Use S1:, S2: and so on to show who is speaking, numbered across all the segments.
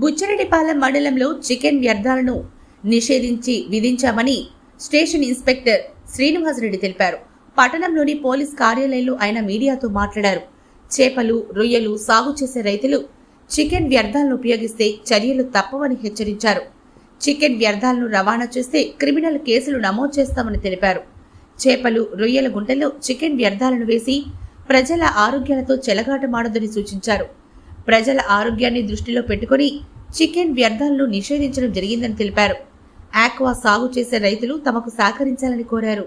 S1: బుచ్చిరెడ్డిపాలెం మండలంలో చికెన్ వ్యర్థాలను నిషేధించి విధించామని స్టేషన్ ఇన్స్పెక్టర్ శ్రీనివాసరెడ్డి తెలిపారు. పట్టణంలోని పోలీస్ కార్యాలయంలో ఆయన మీడియాతో మాట్లాడారు. చేపలు రొయ్యలు సాగు చేసే రైతులు చికెన్ వ్యర్థాలను ఉపయోగిస్తే చర్యలు తప్పవని హెచ్చరించారు. చికెన్ వ్యర్థాలను రవాణా చేస్తే క్రిమినల్ కేసులు నమోదు చేస్తామని తెలిపారు. చేపలు రొయ్యల గుంటల్లో చికెన్ వ్యర్థాలను వేసి ప్రజల ఆరోగ్యాలతో చెలగాటమాడదని సూచించారు. ప్రజల ఆరోగ్యాన్ని దృష్టిలో పెట్టుకుని చికెన్ వ్యర్థాలను నిషేధించడం జరిగిందని తెలిపారు. ఆక్వా సాగు చేసే రైతులు తమకు సహకరించాలని కోరారు.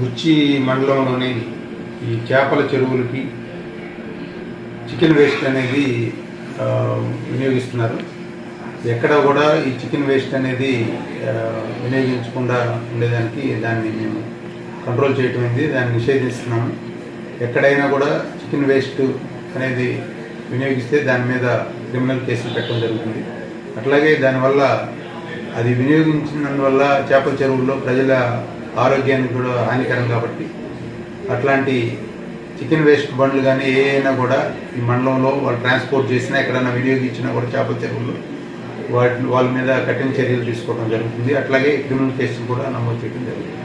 S2: గుచ్చి మండలంలోని ఈ చేపల చెరువులకి చికెన్ వేస్ట్ అనేది వినియోగిస్తున్నారు. ఎక్కడ కూడా ఈ చికెన్ వేస్ట్ అనేది వినియోగించకుండా ఉండేదానికి దాన్ని మేము కంట్రోల్ చేయటం అయింది దాన్ని నిషేధిస్తున్నాము. ఎక్కడైనా కూడా చికెన్ వేస్ట్ అనేది వినియోగిస్తే దాని మీద క్రిమినల్ కేసులు పెట్టడం జరుగుతుంది. అట్లాగే దానివల్ల అది వినియోగించినందువల్ల చేపల చెరువుల్లో ప్రజల ఆరోగ్యానికి కూడా హానికరం కాబట్టి అట్లాంటి చికెన్ వేస్ట్ బండ్లు కానీ ఏ అయినా కూడా ఈ మండలంలో వాళ్ళు ట్రాన్స్పోర్ట్ చేసినా ఎక్కడైనా వినియోగించినా కూడా చేపల చెరువులు వాటి వాళ్ళ మీద కఠిన చర్యలు తీసుకోవడం జరుగుతుంది. అట్లాగే క్రిమినల్ కేసులు కూడా నమోదు చేయడం జరుగుతుంది.